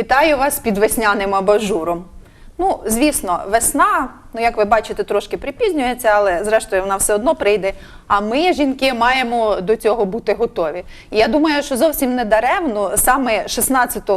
Вітаю вас під весняним абажуром. Ну, звісно, весна, ну як ви бачите, трошки припізнюється, але зрештою вона все одно прийде. А ми, жінки, маємо до цього бути готові. І я думаю, що зовсім не даремно саме 16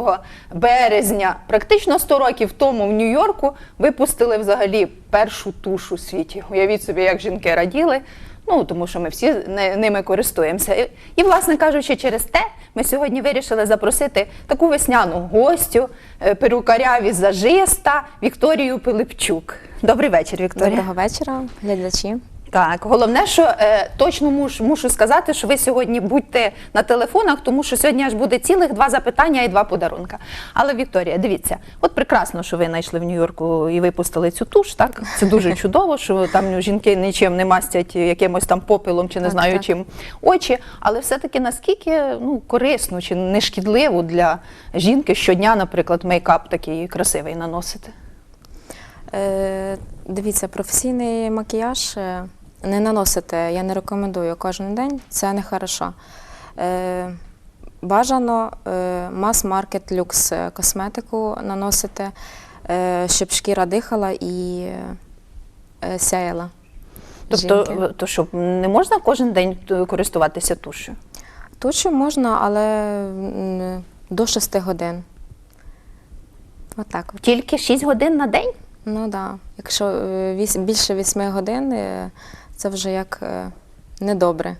березня, практично 100 років тому в Нью-Йорку, випустили взагалі першу тушу у світі. Уявіть собі, як жінки раділи. Ну, тому що ми всі ними користуємося. І, і, власне кажучи, через те ми сьогодні вирішили запросити таку весняну гостю, е, перукаря візажиста Вікторію Пилипчук. Добрий вечір, Вікторія. Доброго вечора, глядачі. Так, головне, що е, точно муш, мушу сказати, що ви сьогодні будьте на телефонах, тому що сьогодні аж буде цілих два запитання і два подарунка. Але Вікторія, дивіться, от прекрасно, що ви знайшли в Нью-Йорку і випустили цю туш. Так це дуже чудово, що там жінки нічим не мастять якимось там попелом чи не Так, знаю так. чим очі. Але все-таки наскільки ну корисно чи не шкідливо для жінки щодня, наприклад, мейкап такий красивий наносити. Е, дивіться, професійний макіяж е, не наносити, я не рекомендую кожен день, це не хорошо. Е, бажано е, мас-маркет люкс е, косметику наносити, е, щоб шкіра дихала і е, сяяла. Тобто, жінки. то що не можна кожен день е, користуватися тушю? Тушю можна, але до 6 годин. Отак. от. Тільки 6 годин на день? Ну так. Да. Якщо е, віс- більше 8 годин, це вже як е, недобре.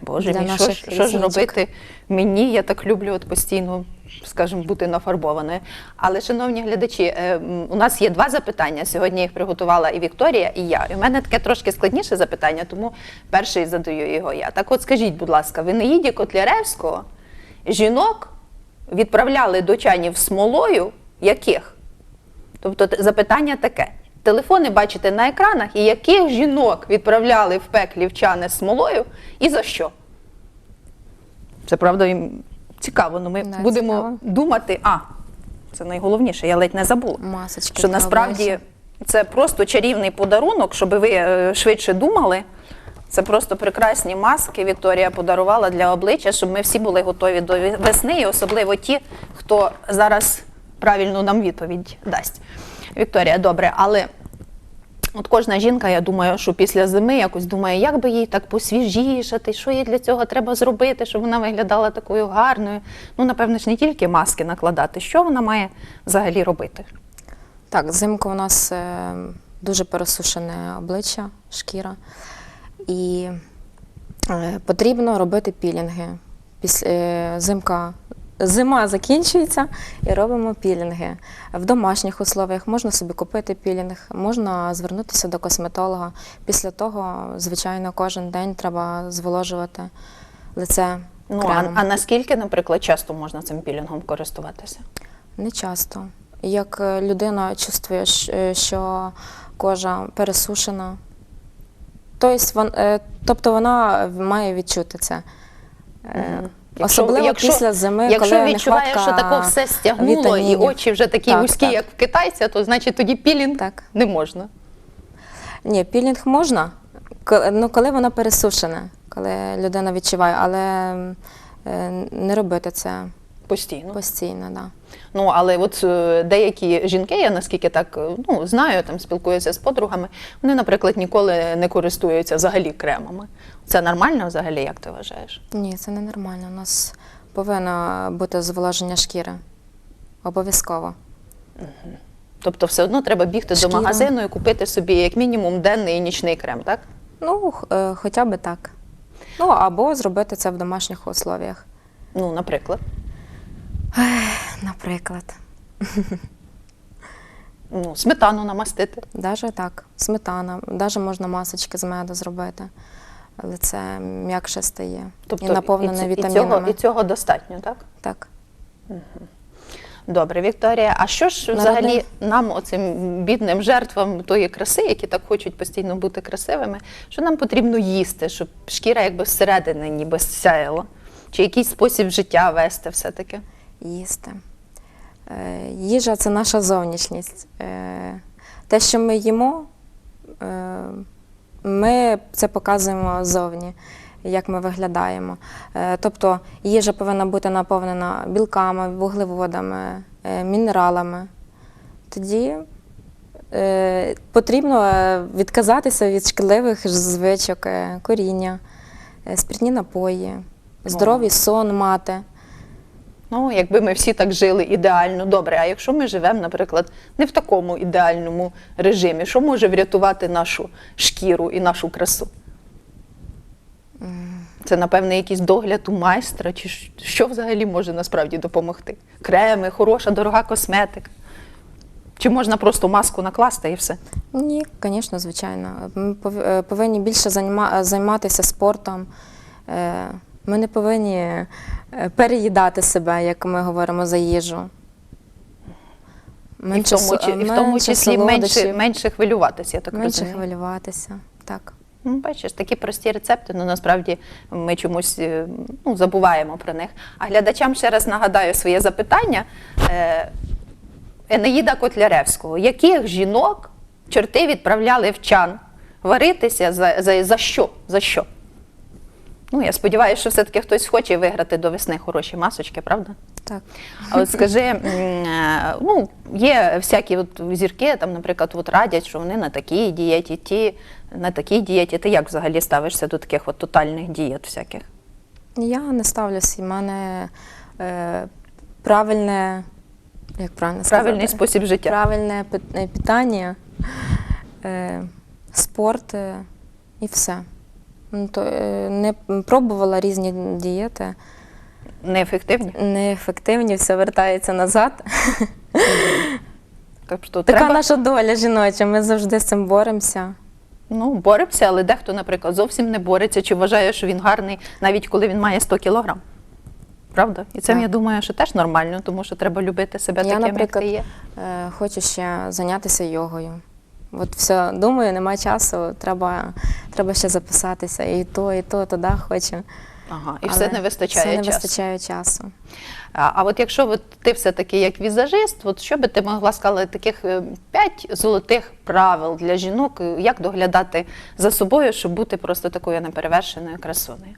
Боже Для мій, що, ж- наших що ж різничок. робити мені? Я так люблю от постійно, скажімо, бути нафарбованою. Але, шановні глядачі, е, у нас є два запитання. Сьогодні їх приготувала і Вікторія, і я. І в мене таке трошки складніше запитання, тому перший задаю його я. Так от скажіть, будь ласка, в Енеїді Котляревського жінок відправляли до чанів смолою яких? Тобто запитання таке. Телефони бачите на екранах, і яких жінок відправляли в пеклі в чани з смолою і за що? Це правда їм цікаво, але ми Да, будемо цікаво. думати. А, це найголовніше, я ледь не забула. Масочки. Що насправді це просто чарівний подарунок, щоб ви е, швидше думали. Це просто прекрасні маски Вікторія подарувала для обличчя, щоб ми всі були готові до весни, і особливо ті, хто зараз правильно нам відповідь дасть. Вікторія, добре, але от кожна жінка, я думаю, що після зими якось думає, як би їй так посвіжішати, що їй для цього треба зробити, щоб вона виглядала такою гарною. Ну, напевно ж, не тільки маски накладати. Що вона має взагалі робити? Так, взимку у нас е, дуже пересушене обличчя, шкіра. І е, потрібно робити пілінги. Після е, зимка. Зима закінчується і робимо пілінги. В домашніх условіях можна собі купити пілінг, можна звернутися до косметолога. Після того, звичайно, кожен день треба зволожувати лице Ну, а, кремом. а наскільки, наприклад, часто можна цим пілінгом користуватися? Не часто. Як е, людина чувствує, е, що кожа пересушена, тобто, е, тобто вона має відчути це. Е, Якщо- Особливо якщо- після зими, Якщо коли відчуває, що тако все стягнуло і очі вже такі Так, вузькі, так. як в китайця, то значить тоді пілінг Так. не можна. Ні, пілінг можна, ну, коли вона пересушене, коли людина відчуває, але е, не робити це Постійно. постійно. Да. Ну, але от е, деякі жінки, я наскільки так е, ну, знаю, там спілкуюся з подругами, вони, наприклад, ніколи не користуються взагалі кремами. Це нормально взагалі, як ти вважаєш? Ні, це не нормально. У нас повинно бути зволоження шкіри. Обов'язково. Тобто все одно треба бігти Шкіра. до магазину і купити собі як мінімум денний і нічний крем, так? Ну, е, хоча б так. Ну, або зробити це в домашніх условіях. Ну, наприклад. Наприклад. Ну, сметану намастити. Даже так, сметана, даже можна масочки з меду зробити. Лице м'якше стає і наповнене і, вітамінами. цього, і цього достатньо, так? Так. Добре, Вікторія. А що ж Народне- взагалі нам, оцим бідним жертвам тої краси, які так хочуть постійно бути красивими, що нам потрібно їсти, щоб шкіра якби всередини ніби сяяла? Чи якийсь спосіб життя вести все-таки? їсти. Е, Їжа це наша зовнішність. Е, Те, що ми їмо, е, ми це показуємо зовні. як ми виглядаємо. Тобто їжа повинна бути наповнена білками, вуглеводами, мінералами. Тоді потрібно відказатися від шкідливих звичок, коріння, спиртні напої, здоровий сон мати. Ну, якби ми всі так жили ідеально, добре. А якщо ми живемо, наприклад, не в такому ідеальному режимі, що може врятувати нашу шкіру і нашу красу? Це, напевне, якийсь догляд у майстра, чи що взагалі може насправді допомогти? Креми, хороша, дорога косметика. Чи можна просто маску накласти і все? Ні, звісно, звичайно. Ми е, повинні більше займатися спортом. Ми не повинні е, переїдати себе, як ми говоримо за їжу. і, в тому, чи- і в тому менше числі менше, менше хвилюватися, я так менше розумію. хвилюватися. Так. Ну, бачиш, такі прості рецепти, ну насправді ми чомусь е, ну, забуваємо про них. А глядачам ще раз нагадаю своє запитання. Е, Енеїда Котляревського. Яких жінок чорти відправляли в чан варитися за, за, за що? За що? Ну, я сподіваюся, що все-таки хтось хоче виграти до весни хороші масочки, правда? так. А от скажи, е, ну, є всякі от зірки, там, наприклад, от радять, що вони на такій дієті, ті на такій дієті. Ти як взагалі ставишся до таких от тотальних дієт всяких? Я не ставлюсь, і в мене е, правильне, як правильно Правильний спосіб життя. Правильне е, питання, е, спорт е, і все. Ну, то, е, не пробувала різні дієти, Неефективні. неефективні, все вертається назад. Тобто Така треба, наша доля жіноча, ми завжди з цим боремося. ну, боремося, але дехто, наприклад, зовсім не бореться, чи вважає, що він гарний, навіть коли він має 100 кілограм. Правда? І це, Так. я думаю, що теж нормально, тому що треба любити себе Я, таким, наприклад, як ти є. Е, хочу ще зайнятися йогою. От все, думаю, немає часу, треба, треба ще записатися. І то, і то, туди хочу. Ага, і Але все не вистачає все не часу. вистачає часу. А, а от якщо от ти все-таки як візажист, от що би ти могла сказати таких е, п'ять золотих правил для жінок, е, як доглядати за собою, щоб бути просто такою неперевершеною красунею?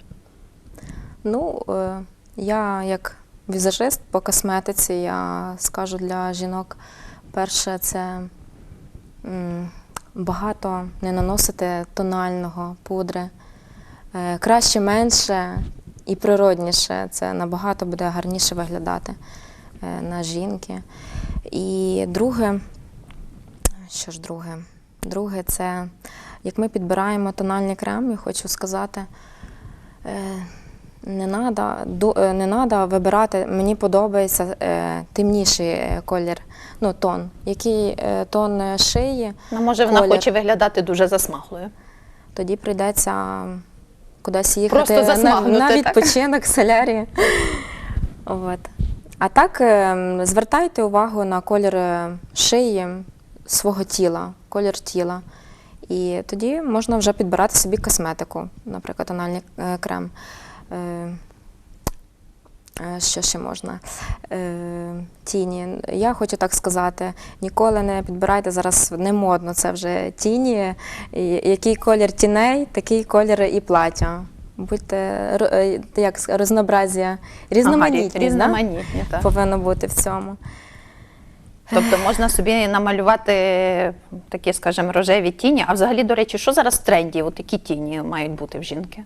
Ну, е, я як візажист по косметиці, я скажу для жінок, перше, це багато не наносити тонального пудри. Е, Краще менше і природніше. Це набагато буде гарніше виглядати е, на жінки. І друге, що ж друге? Друге, це як ми підбираємо тональний крем, я хочу сказати. Не треба не надо вибирати, мені подобається е, темніший е, колір, ну, тон. Який е, тон шиї, Ну, може, вона Колір. хоче виглядати дуже засмаглою. тоді прийдеться кудись їхати на, на відпочинок, солярі. От. А так е, звертайте увагу на колір шиї свого тіла, колір тіла. І тоді можна вже підбирати собі косметику, наприклад, тональний крем. Е, е, Що ще можна? Е, Тіні. Я хочу так сказати, ніколи не підбирайте зараз не модно, це вже тіні. Який колір тіней, такий колір і плаття. Будьте як різноманітність Ага, да? різноманітні, так. повинно бути в цьому. Тобто можна собі намалювати такі, скажімо, рожеві тіні. А взагалі, до речі, що зараз в тренді? От які тіні мають бути в жінки?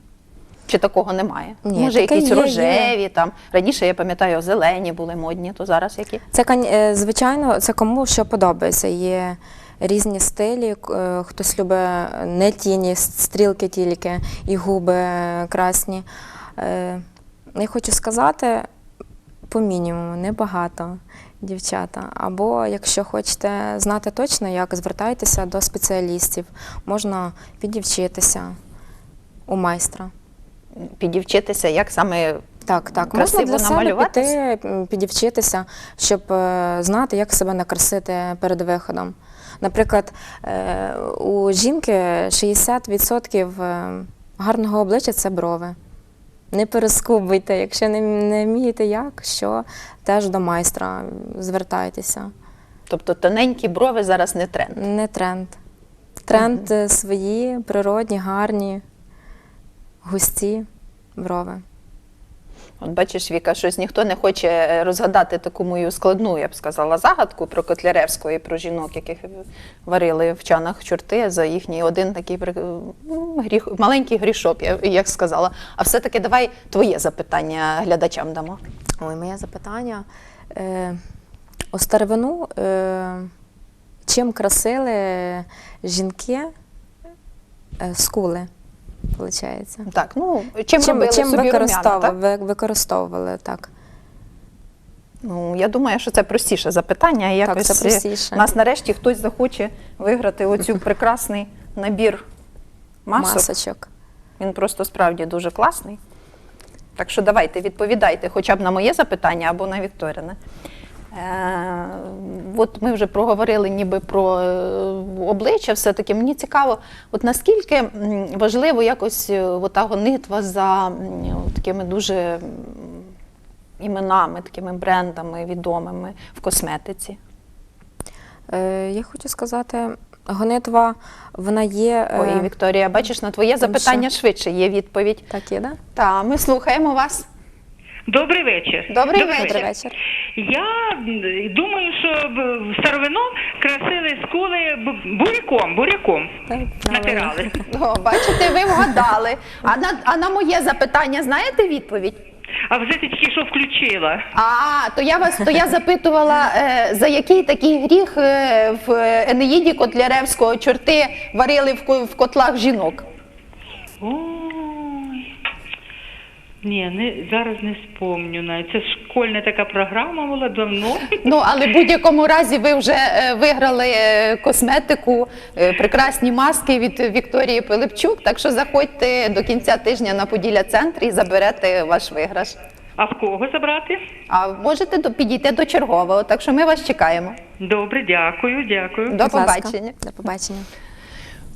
Чи такого немає? Ні, Може, таке якісь є, є. рожеві там. Раніше я пам'ятаю, зелені були модні, то зараз які? Це е, звичайно, це кому що подобається. Є різні стилі. е, Хтось любить не тіні, стрілки тільки і губи красні. Е, Я хочу сказати по мінімуму, небагато дівчата. Або якщо хочете знати точно, як звертайтеся до спеціалістів, можна підівчитися у майстра. Підівчитися, як саме Так, так. Красиво Можна для себе піти, підівчитися, щоб е, знати, як себе накрасити перед виходом. Наприклад, е, у жінки 60% е, гарного обличчя це брови. Не перескубуйте, якщо не, не вмієте як, що теж до майстра звертайтеся. Тобто тоненькі брови зараз не тренд. Не тренд. Тренд е, свої, природні, гарні, густі брови. От бачиш, Віка, щось ніхто не хоче е, розгадати таку мою складну, я б сказала, загадку про Котляревського і про жінок, яких варили в чанах чорти за їхній один такий ну, гріх, маленький грішок, я як сказала. А все-таки давай твоє запитання глядачам дамо. Ой, моє запитання. Е, у старовину е, чим красили жінки е, скули, виходить? Так, ну чим, чим робили чим собі румяна, так? ви- використовували так? Ну, я думаю, що це простіше запитання. Якось це простіше. У нас нарешті хтось захоче виграти оцю прекрасний набір масок. Масочок. Він просто справді дуже класний. Так що давайте відповідайте хоча б на моє запитання або на Вікторіне. Е, от ми вже проговорили ніби про е, обличчя, все-таки мені цікаво, от наскільки важливо якось е, ота гонитва за такими дуже іменами, такими брендами відомими в косметиці. Я хочу сказати, гонитва, вона є. Ой, Вікторія, бачиш, на твоє запитання швидше є відповідь. Так є, да? Так, ми слухаємо вас. Добрий вечір. Добрий вечір. Добрий вечір. Я думаю, що старовину красили скули буряком, буряком Так, натирали. О, бачите, ви вгадали. А на, а на моє запитання знаєте відповідь? А вже ти тільки що включила. А, то я вас то я запитувала, е, за який такий гріх е, в Енеїді Котляревського чорти варили в, в котлах жінок. Ой. Ні, не, зараз не спомню навіть. Це школьна така програма була давно. Ну, але в будь-якому разі ви вже е, виграли е, косметику, е, прекрасні маски від Вікторії Пилипчук. Так що заходьте до кінця тижня на Поділля центр і заберете ваш виграш. А в кого забрати? А можете до- підійти до чергового, так що ми вас чекаємо. Добре, дякую, дякую. До Будь ласка. побачення. До побачення.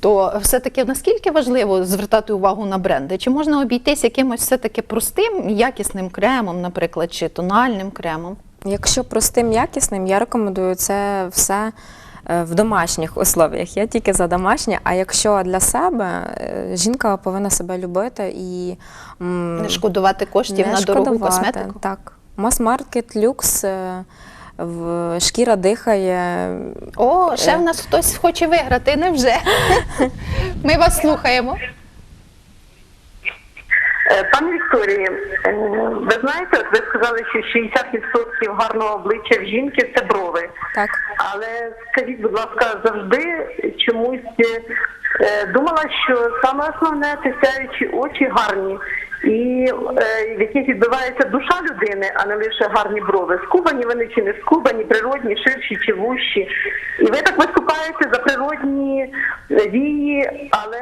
То все-таки наскільки важливо звертати увагу на бренди? Чи можна обійтись якимось все-таки простим якісним кремом, наприклад, чи тональним кремом? Якщо простим якісним, я рекомендую це все е, в домашніх условіях. Я тільки за домашнє. А якщо для себе, е, жінка повинна себе любити і Не шкодувати коштів не на дорогу шкодувати. косметику? Так. Мас-маркет, люкс, е, шкіра дихає. О, ще в нас хтось хоче виграти, невже? Ми вас слухаємо. Е, Пане Вікторії, ви знаєте, ви сказали, що 60% гарного обличчя в жінки це брови. Так. Але скажіть, будь ласка, завжди чомусь е, думала, що саме основне це сяючі очі гарні, і е, в яких відбивається душа людини, а не лише гарні брови. Скубані вони чи не скубані, природні, ширші чи вущі. І ви так виступаєте за природні е, вії, але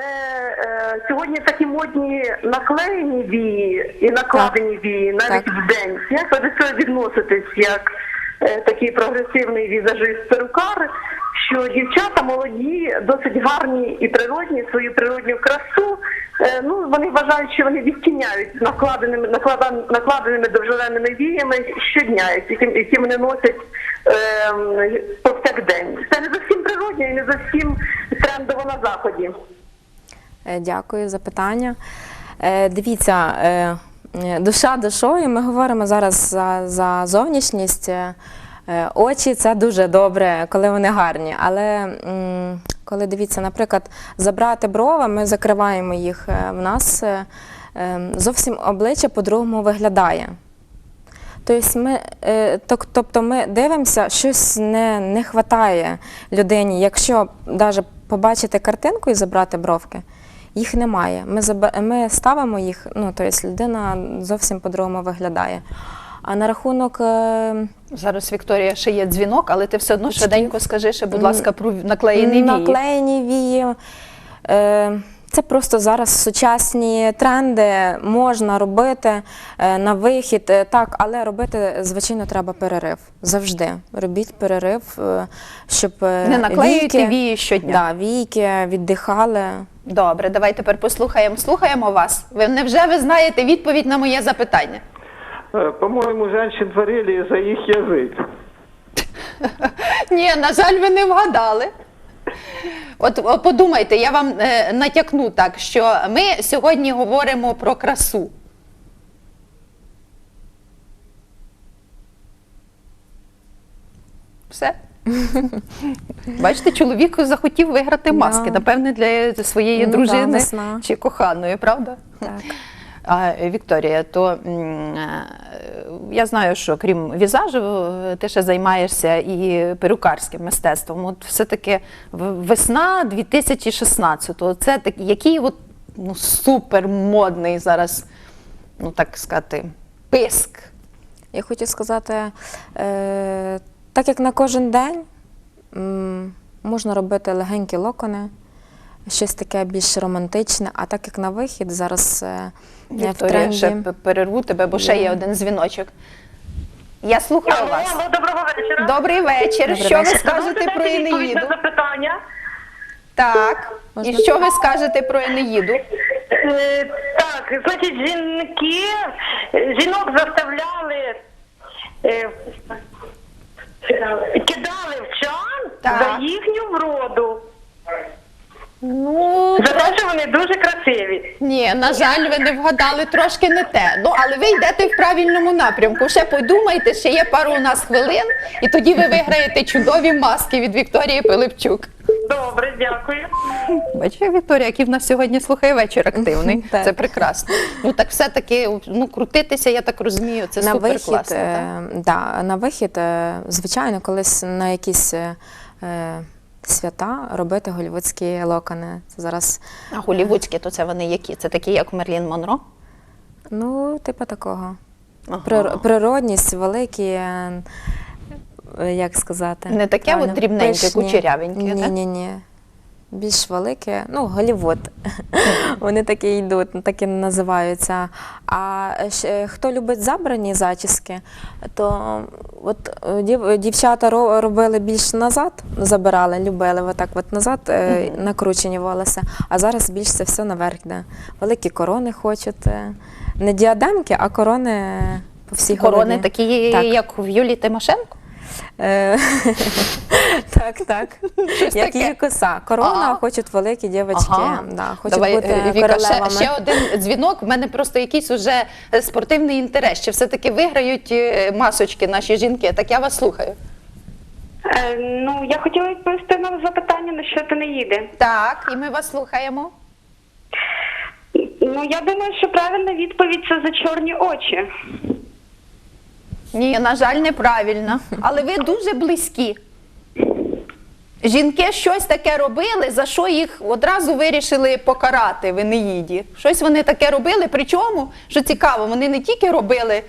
е, сьогодні такі модні наклеєні вії і накладені вії навіть Так. в день. Як ви до цього відноситесь? Як е, такий прогресивний візажист-перукар, що дівчата молоді, досить гарні і природні, свою природню красу. Е, Ну, вони вважають, що вони відтіняють накладеними наклада- накладеними довжеленими віями щодня, які, які вони носять е, повсякдень. Це не зовсім природньо і не зовсім трендово на заході. Е, Дякую за питання. Е, Дивіться, е, е, душа душою. Ми говоримо зараз за, за зовнішність. Е, Очі це дуже добре, коли вони гарні. Але коли дивіться, наприклад, забрати брови, ми закриваємо їх. е, В нас е, зовсім обличчя по-другому виглядає. Тобто ми, тобто ми дивимося, щось не, не вистачає людині. Якщо навіть побачити картинку і забрати бровки, їх немає. Ми, ми ставимо їх, ну, тобто людина зовсім по-другому виглядає. А на рахунок е, Зараз Вікторія ще є дзвінок, але ти все одно швиденько скажи, ще, будь ласка, про наклеєний вії. наклеєні вії, е, це просто зараз сучасні тренди можна робити е, на вихід, так, але робити, звичайно, треба перерив. Завжди робіть перерив, щоб Не наклеюйте вії щодня. Да, війки віддихали. Добре, давай тепер послухаємо. Слухаємо вас. Ви невже ви знаєте відповідь на моє запитання? Э, По-моему, женщин творили за их язык. Ні, на жаль, ви не вгадали. От подумайте, я вам е, натякну так, що ми сьогодні говоримо про красу. Все. Бачите, чоловік захотів виграти маски, напевне, для своєї Ну дружини чи коханої, правда? Так. А, Вікторія, то е, я знаю, що крім візажу, е, ти ще займаєшся і перукарським мистецтвом. От все-таки весна 2016-го. Це так, який от, ну, супермодний зараз, ну так сказати, писк. Я хочу сказати, е, так як на кожен день можна робити легенькі локони, щось таке більш романтичне, а так як на вихід зараз е, в тренді. ще перерву тебе, бо ще є один дзвіночок. Я слухаю Алло, вас. алло, доброго вечора. Добрий вечір. Добрий що ви скажете про відповідь Енеїду? запитання? Так. І що ви скажете про Енеїду? Е, Так, значить, жінки, жінок заставляли, е, кидали в чан Так. за їхню вроду. Ну, За те, що вони дуже красиві. ні, на жаль, ви не вгадали трошки не те. Ну, але ви йдете в правильному напрямку. Ще подумайте, ще є пару у нас хвилин, і тоді ви виграєте чудові маски від Вікторії Пилипчук. Добре, дякую. Бачите, Вікторія, який в нас сьогодні слухає вечір активний. Так. Це прекрасно. Ну так все-таки ну, крутитися, я так розумію, це на супер вихід, класно. е, да, на вихід, е, звичайно, колись на якісь е, свята робити голівудські локони. Це зараз, А голівудські, то це вони які? Це такі, як Мерлін Монро? ну, типу такого. Ага. Природність, великі, е, е, як сказати. Не таке правильно, от дрібненьке, кучерявеньке, Ні, ні, ні. Більш велике, ну, Голівуд. Вони такі йдуть, такі називаються. А хто любить забрані зачіски, то от е, дівчата ро- робили більш назад, забирали, любили отак от назад, е, накручені волоси. А зараз більш це все наверх. йде. Великі корони хочуть. е, Не діадемки, а корони по всій Корони голові. такі, Так. як в Юлії Тимошенко? Так, так. Як її коса. Корона хочуть великі дівчатки. Да, хочуть Давай, бути е, Віка, ще, королевами. ще один дзвінок. В мене просто якийсь уже спортивний інтерес. Чи все-таки виграють е, масочки наші жінки? Так я вас слухаю. Е, Ну, я хотіла відповісти на запитання, на що ти не їде. Так, і ми вас слухаємо. Ну, я думаю, що правильна відповідь це за чорні очі. Ні, на жаль, неправильно. Але ви дуже близькі. Жінки щось таке робили, за що їх одразу вирішили покарати в Енеїді. Щось вони таке робили. Причому, що цікаво, вони не тільки робили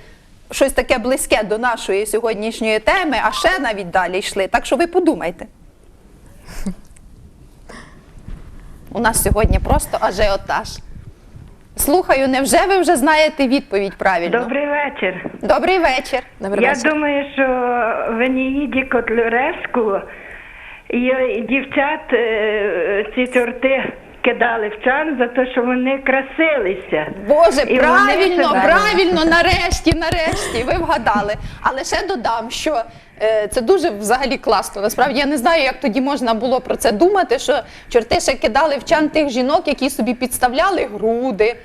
щось таке близьке до нашої сьогоднішньої теми, а ще навіть далі йшли. Так що ви подумайте. У нас сьогодні просто ажіотаж. Слухаю, невже ви вже знаєте відповідь правильно? Добрий вечір. Добрий вечір. Добрий Я вечір. думаю, що в Еніїді Котляревську і, і дівчат е, ці торти кидали в чан за те, що вони красилися. Боже, І правильно, вони правильно, нарешті, нарешті, ви вгадали. Але ще додам, що е, це дуже взагалі класно. Насправді я не знаю, як тоді можна було про це думати, що чорти ще кидали в чан тих жінок, які собі підставляли груди.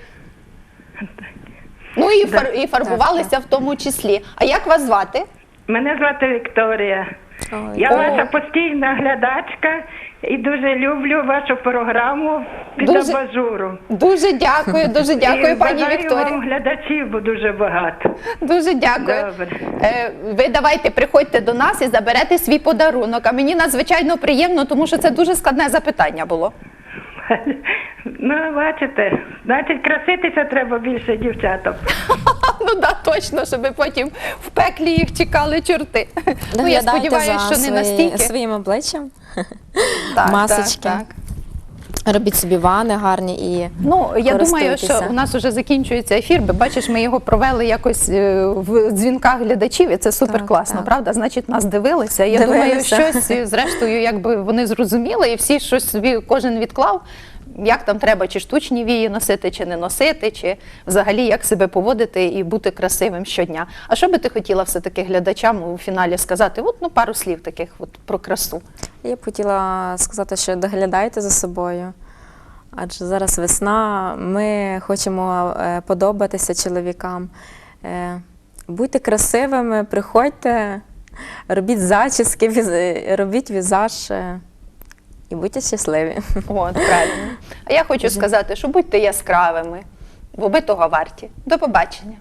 Ну і, фар, і фарбувалися в тому числі. А як вас звати? Мене звати Вікторія. Ой, Я ваша постійна глядачка і дуже люблю вашу програму під Дуже- абажуром. Дуже дякую, дуже дякую, і пані бажаю Вікторія. вам глядачів, бо дуже багато. Дуже дякую. Добре. Е, ви давайте приходьте до нас і заберете свій подарунок. А мені надзвичайно приємно, тому що це дуже складне запитання було. Ну, бачите, значить, краситися треба більше дівчатам. Ну да, точно, щоб потім в пеклі їх чекали чорти. Ну я сподіваюся, що не настільки. своїм обличчям. Так, масочки. так, так. Робіть собі вани гарні і Ну я думаю, що у нас вже закінчується ефір. Бо бачиш, ми його провели якось е, в дзвінках глядачів, і це супер класно, так. правда? Значить, нас дивилися. Я Дивилися. думаю, щось зрештою, якби вони зрозуміли, і всі щось собі кожен відклав. Як там треба, чи штучні вії носити, чи не носити, чи взагалі як себе поводити і бути красивим щодня. А що би ти хотіла все-таки глядачам у фіналі сказати? От ну пару слів таких от про красу. Я б хотіла сказати, що доглядайте за собою. Адже зараз весна, ми хочемо е, подобатися чоловікам. Е, Будьте красивими, приходьте, робіть зачіски, робіть візаж е, і будьте щасливі. От, правильно. А я хочу сказати, що будьте яскравими, бо ви того варті. До побачення.